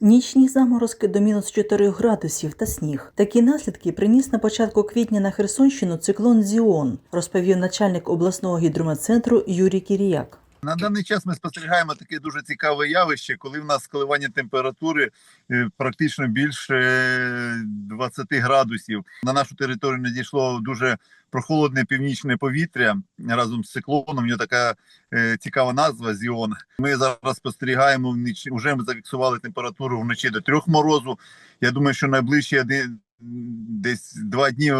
Нічні заморозки до мінус 4 градусів та сніг. Такі наслідки приніс на початку квітня на Херсонщину циклон Зіон, розповів начальник обласного гідрометцентру Юрій Кіріяк. На даний час ми спостерігаємо таке дуже цікаве явище, коли в нас коливання температури е, практично більше е, 20 градусів. На нашу територію надійшло дуже прохолодне північне повітря разом з циклоном. У нього така е, цікава назва Зіон. Ми зараз спостерігаємо. Вже ми зафіксували температуру вночі до трьох морозу. Я думаю, що найближчі. Десь два дні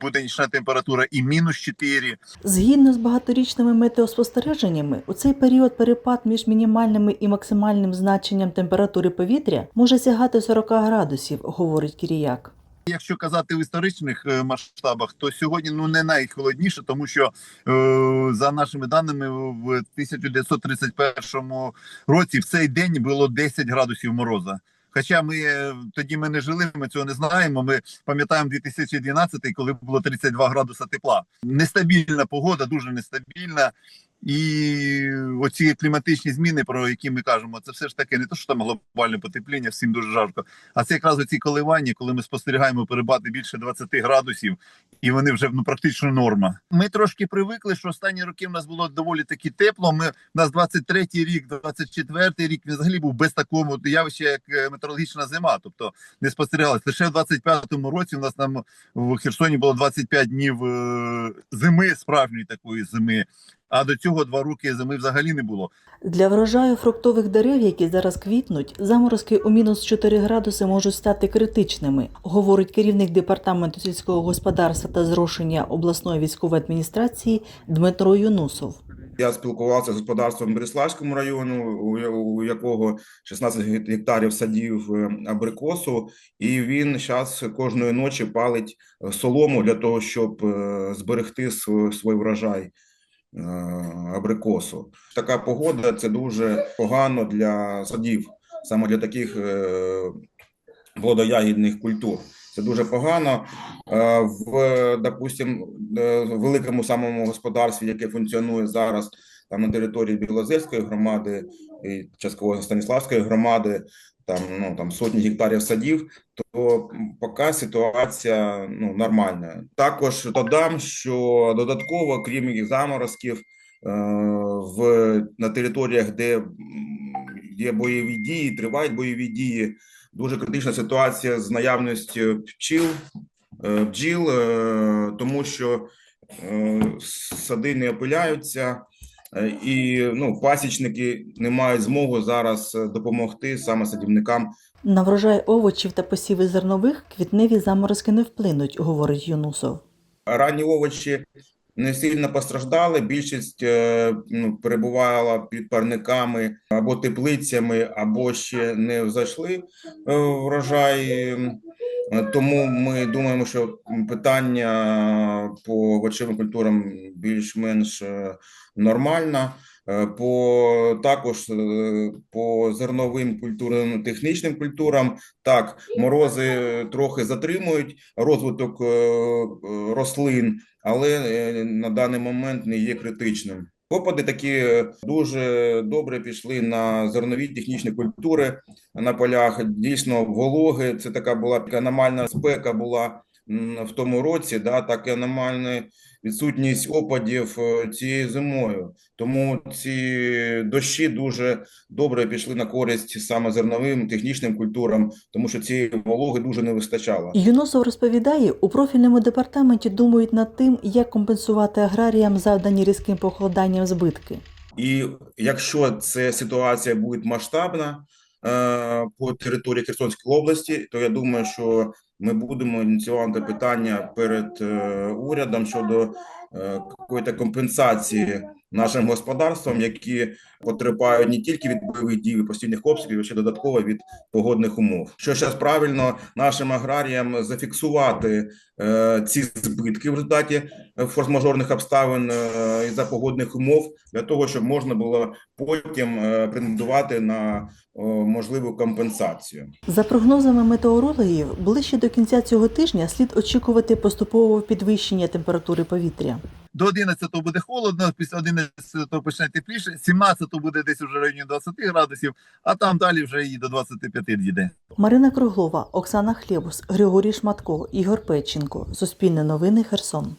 буде нічна температура і мінус 4. Згідно з багаторічними метеоспостереженнями, у цей період перепад між мінімальним і максимальним значенням температури повітря може сягати 40 градусів, говорить Кіріяк. Якщо казати в історичних е, масштабах, то сьогодні ну не найхолодніше, тому що е, за нашими даними в 1931 році в цей день було 10 градусів мороза. Хоча ми е, тоді ми не жили, ми цього не знаємо. Ми пам'ятаємо 2012, коли було 32 градуса тепла. Нестабільна погода, дуже нестабільна. І оці кліматичні зміни, про які ми кажемо, це все ж таки не то, що там глобальне потепління, всім дуже жарко. А це якраз оці коливання, коли ми спостерігаємо перебати більше 20 градусів, і вони вже ну практично норма. Ми трошки привикли, що останні роки в нас було доволі таки тепло. Ми у нас 23-й рік, 24-й рік він взагалі був без такого явища, як е, метеорологічна зима. Тобто не спостерігалось. Лише в 25-му році у нас там в Херсоні було 25 днів е, зими, справжньої такої зими. А до цього два роки зими взагалі не було. Для врожаю фруктових дерев, які зараз квітнуть, заморозки у мінус 4 градуси можуть стати критичними, говорить керівник департаменту сільського господарства та зрошення обласної військової адміністрації Дмитро Юнусов. Я спілкувався з господарством Береславському району, у якого 16 ге- гектарів садів е, абрикосу, і він зараз кожної ночі палить солому для того, щоб е, зберегти свій, врожай абрикосу. Така погода це дуже погано для садів, саме для таких е, плодоягідних культур. Це дуже погано. Е, В, допустим, е, великому самому господарстві, яке функціонує зараз там на території Білозерської громади і частково Станіславської громади, там ну там сотні гектарів садів, то поки ситуація ну нормальна. Також додам, що додатково, крім їх заморозків, е, в на територіях, де є бойові дії, тривають бойові дії. Дуже критична ситуація з наявністю пчіл, е, бджіл, е, тому що сади не опиляються, і ну, пасічники не мають змоги зараз е, допомогти саме садівникам На врожай овочів та посіви зернових квітневі заморозки не вплинуть, говорить Юнусов. Ранні овочі не сильно постраждали. Більшість е, ну, перебувала під парниками або теплицями, або ще не зайшли е, врожай. Е, Тому ми думаємо, що питання по овочевим культурам більш-менш е, нормально. Е, По також е, по зерновим культурам, технічним культурам так морози трохи затримують розвиток рослин, але на даний момент не є критичним. Опади такі дуже добре пішли на зернові технічні культури на полях. Дійсно, вологи. Це така була аномальна спека була в тому році. Да, так і аномальна відсутність опадів е, цією зимою. Тому ці дощі дуже добре пішли на користь саме зерновим технічним культурам, тому що цієї вологи дуже не вистачало. Юнусов розповідає, у профільному департаменті думають над тим, як компенсувати аграріям завдані різким похолоданням збитки. І якщо ця ситуація буде масштабна по території Херсонської області, то я думаю, що ми будемо ініціювати питання перед е, урядом щодо е, якоїсь компенсації нашим господарствам, які потерпають не тільки від бойових дій постійних обстрілів, а ще додатково від погодних умов. Що зараз правильно нашим аграріям зафіксувати е, ці збитки в результаті форс-мажорних обставин е, із-за погодних умов для того, щоб можна було потім е, претендувати на о, можливу компенсацію. За прогнозами метеорологів, ближче до кінця цього тижня слід очікувати поступового підвищення температури повітря. До 11 буде холодно, після 11 почне тепліше, 17 буде десь уже в районі 20 градусів, а там далі вже і до 25 дійде. Марина Круглова, Оксана Хлєбус, Григорій Шматко, Ігор Печенко. Суспільне новини Херсон.